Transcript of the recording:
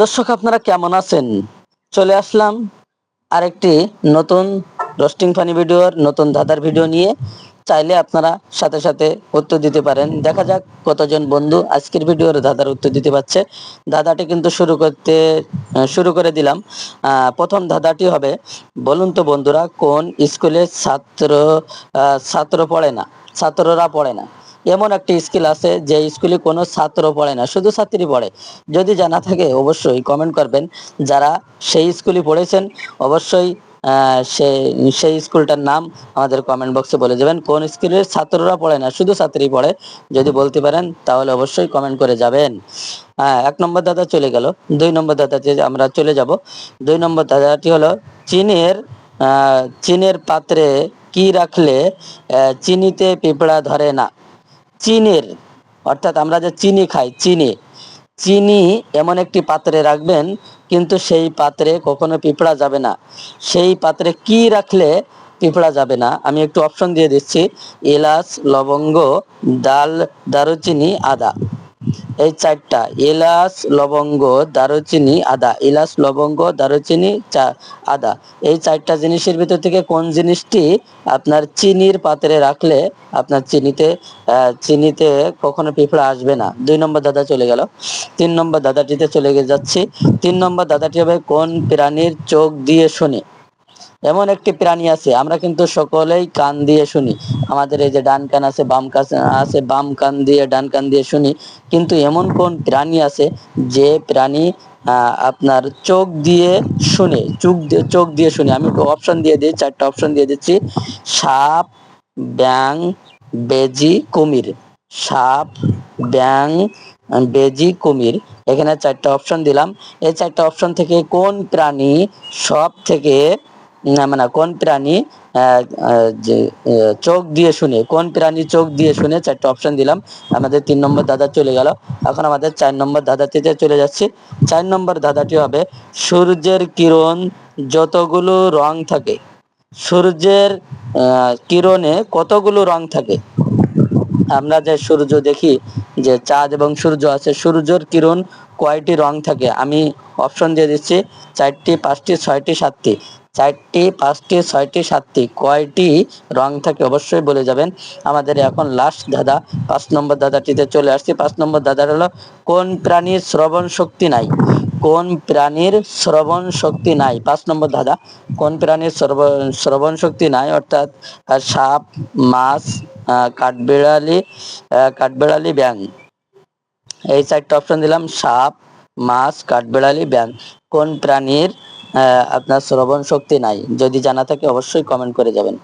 দর্শক, আপনারা কেমন আছেন? চলে আসলাম আরেকটি নতুন রোস্টিং ফানি ভিডিওর নতুন ধাঁধার ভিডিও নিয়ে। চাইলে আপনারা সাথে সাথে উত্তর দিতে পারেন। দেখা যাক কতজন বন্ধু আজকের ভিডিওর ধাঁধার উত্তর দিতে পারছে। ধাঁধাটি কিন্তু শুরু করতে শুরু করে দিলাম। প্রথম ধাঁধাটি হবে, বলুন তো বন্ধুরা, কোন স্কুলে ছাত্র ছাত্র পড়ে না? ছাত্ররা পড়ে না। এমন একটি স্কিল আছে যে স্কুলে কোনো ছাত্র পড়ে না, শুধু ছাত্রী পড়ে। যদি জানা থাকে অবশ্যই কমেন্ট করবেন। যারা সেই স্কুলে পড়েছেন, অবশ্যই সে, সেই স্কুলটার নাম আমাদের কমেন্ট বক্সে বলে যাবেন কোন স্কুলের ছাত্ররা পড়ে না, শুধু ছাত্রী পড়ে। যদি বলতে পারেন, তাহলে অবশ্যই কমেন্ট করে যাবেন। হ্যাঁ এক নম্বর দাদা চলে গেল। দুই নম্বর দাদাতে আমরা চলে যাব। দুই নম্বর দাদাটি হলো চীনের চীনের পাত্রে কি রাখলে চিনিতে পিঁপড়া ধরে না? চিনির, অর্থাৎ আমরা যে চিনি খাই, চিনি। চিনি এমন একটি পাত্রে রাখবেন, কিন্তু সেই পাত্রে কখনো পিঁপড়া যাবে না। সেই পাত্রে কি রাখলে পিঁপড়া যাবে না? আমি একটু অপশন দিয়ে দিচ্ছি। এলাচ, লবঙ্গ, ডাল, দারুচিনি, আদা। এই চারটা এলাচ লবঙ্গ, দারুচিনি, আদা। এলাচ লবঙ্গ, দারুচিনি, চা, আদা। এই চারটা জিনিসের ভিতর থেকে কোন জিনিসটি আপনার চিনির পাত্রে রাখলে আপনার চিনিতে চিনিতে কখনো পিঁপড়া আসবে না? দুই নম্বর দাদা চলে গেল। তিন নম্বর দাদাটিতে চলে গে যাচ্ছি। তিন নম্বর দাদাটি হবে কোন প্রাণীর চোখ দিয়ে শুনি? এমন একটি প্রাণী আছে, আমরা কিন্তু সকলেই কান দিয়ে শুনি। আমাদের এই যে ডান কান আছে, বাম কান আছে, বাম কান দিয়ে, ডান কান দিয়ে শুনি। কিন্তু এমন কোন প্রাণী আছে যে প্রাণী আপনার চোখ দিয়ে শুনে, চোখ দিয়ে চোখ দিয়ে শুনে? আমি একটু অপশন দিয়ে দিই, চারটা অপশন দিয়ে দিচ্ছি। সাপ ব্যাং বেজি, কুমির। সাপ ব্যাং বেজি, কুমির। এখানে চারটা অপশন দিলাম। এই চারটা অপশন থেকে কোন প্রাণী সব থেকে না মানে কোন প্রাণী চোখ দিয়ে শুনে, কোন প্রাণী চোখ দিয়ে শুনে চারটা অপশন দিলাম। আমাদের তিন নম্বর দাদা চলে গেল। এখন আমাদের চার নম্বর দাদাটিতে চলে যাচ্ছি, চার নম্বর দাদাটি হবে, সূর্যের কিরণ যতগুলো রং থাকে, সূর্যের কিরণে কতগুলো রং থাকে আমরা যে সূর্য দেখি, যে চাঁদ এবং সূর্য আছে, সূর্যের কিরণ কয়টি রং থাকে? আমি অপশন দিয়ে দিচ্ছি, চারটি, পাঁচটি, ছয়টি, সাতটি। চারটি, পাঁচটি, ছয়টি, সাতটি, কয়টি রং থাকে অবশ্যই বলে যাবেন। আমাদের এখন লাস্ট দাদা, পাঁচ নম্বর দাদাটিতে চলে আসছি। পাঁচ নম্বর দাদার হলো, কোন প্রাণীর শ্রবণ শক্তি নাই? কোন প্রাণীর শ্রবণ শক্তি নাই? পাঁচ নম্বর দাদা কোন প্রাণীর শ্রবণ শক্তি নাই? অর্থাৎ সাপ, মাছ কাঠবিড়ালি কাঠবিড়ালি ব্যাং এই চারটা অপশন দিলাম, সাপ, মাছ, কাঠবিড়ালি ব্যাং কোন প্রাণীর আপনার শ্রবণ শক্তি নাই? যদি জানা থাকে অবশ্যই কমেন্ট করে যাবেন।